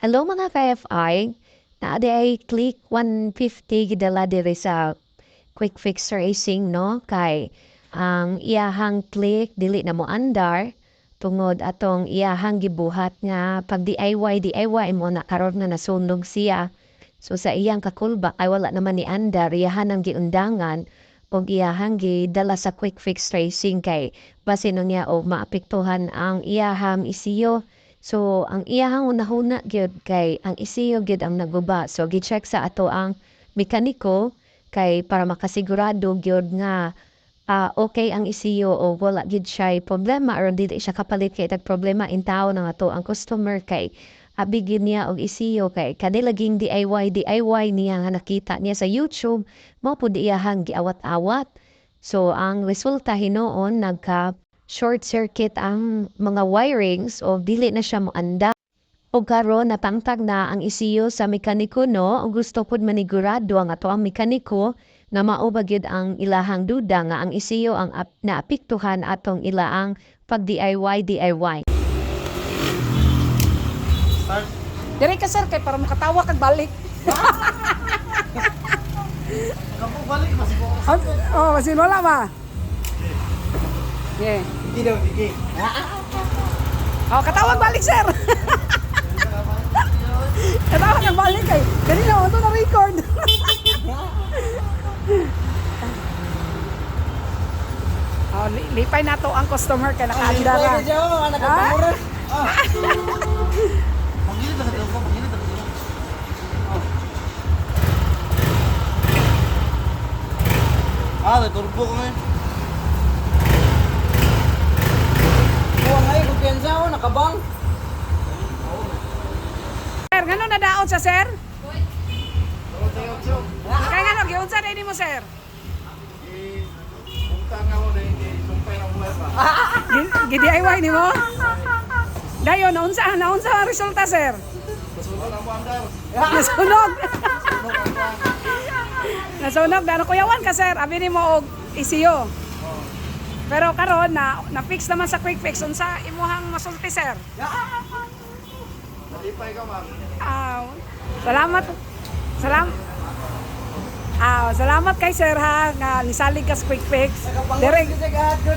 Hello mga ka-FI, na ay click 150 gidala diri sa quick fix racing no? Kay ang iyahang click dili na mo andar. Tungod atong iyahang gibuhat nga pag DIY DIY mo na karon na nasunog siya. So sa iyang kakulba ay wala naman ni andar. Iyahan ang giundangan og iyahang gidala sa quick fix racing kay base no niya og maapektuhan ang iyahang isiyo So, ang iyahang unahuna gyud kay ang isiyo gyud ang naguba. So, gi-check sa ato ang mekaniko kay para makasigurado gyud nga ah, okay ang isiyo o wala gyud siya problema or dili siya kapalit kay tag problema in tao na ato ang customer kay abi gyud niya og isiyo kay kanila laging DIY DIY niya nga nakita niya sa YouTube mo pud iyahang giawat-awat. So, ang resulta hinoon nagka short circuit ang mga wirings o dili na siya moanda. O karon napangtag na ang isiyo sa mekaniko no, o gusto pud manigurado ang ato ang mekaniko nga mao ba gyud ang ilahang duda nga ang isiyo ang ap- naapektuhan atong ilaang pag DIY DIY. Start. Diri ka sir kay para makatawa kag balik. Kamu balik masih ko. Oh, masin wala ba? Yeah. Hindi daw, hindi. Oh, katawag balik sir. katawag ng balik kay. Kanina ito na record. oh, li- lipay na to ang customer kay nakaanda ra. Pwede dyan, oh, anak Ha? ka pamura. Ah. Pangilid na ka ko, pangilid na Ah, may turbo ko ngayon. Buwang ay, kumpiyansa ko, nakabang. Sir, ngano na daot sa sir? Kaya ngano giunsa na ini mo sir? Gi- Gi-DIY ni mo? Dayo, naunsa, naunsa ang resulta, sir? Nasunog. Nasunog. Ano kuyawan ka, sir? Abi ni mo og isiyo. Pero karon na na-fix naman sa quick fix unsa imuhang masulti, sir? Malipay ka, ma'am. Ah, salamat. Salam. Ah, salamat kay sir ha nga nisalig ka sa quick fix. Direk.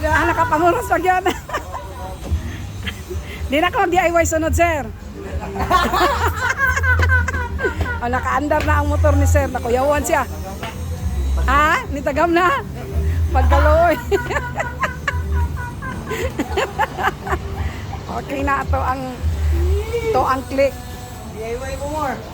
Ah, nakapanguros pag yan. Di na ko DIY sunod, sir. oh, nakaandar na ang motor ni sir. Nakuyawan siya. Ah, nitagam na. Pagkaloy. okay na to ang to ang click. DIY mo more.